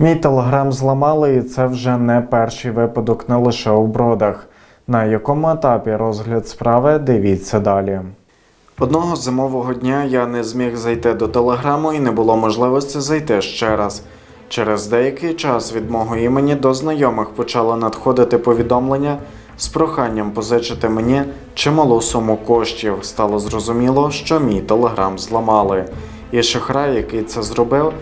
Мій телеграм зламали, і це вже не перший випадок не лише у бродах. На якому етапі розгляд справи дивіться далі. Одного зимового дня я не зміг зайти до телеграму і не було можливості зайти ще раз. Через деякий час від мого імені до знайомих почало надходити повідомлення з проханням позичити мені чималу суму коштів. Стало зрозуміло, що мій телеграм зламали. І шахрай, який це зробив,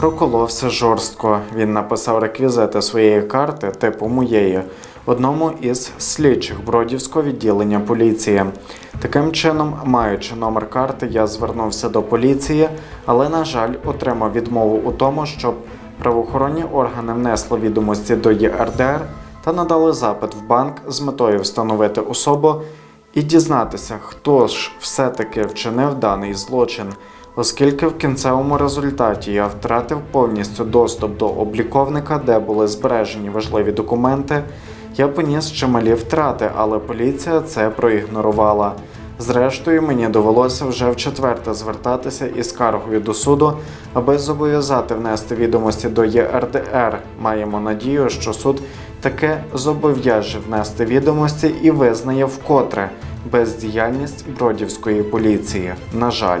проколовся жорстко. Він написав реквізити своєї карти, типу моєї, одному із слідчих бродівського відділення поліції. Таким чином, маючи номер карти, я звернувся до поліції, але, на жаль, отримав відмову у тому, щоб правоохоронні органи внесли відомості до ЄРДР та надали запит в банк з метою встановити особу і дізнатися, хто ж все-таки вчинив даний злочин, оскільки в кінцевому результаті я втратив повністю доступ до обліковника, де були збережені важливі документи. Я поніс чималі втрати, але поліція це проігнорувала. Зрештою, мені довелося вже вчетверте звертатися із скаргою до суду, аби зобов'язати внести відомості до ЄРДР. Маємо надію, що суд таке зобов'яже внести відомості і визнає вкотре бездіяльність бродівської поліції. На жаль,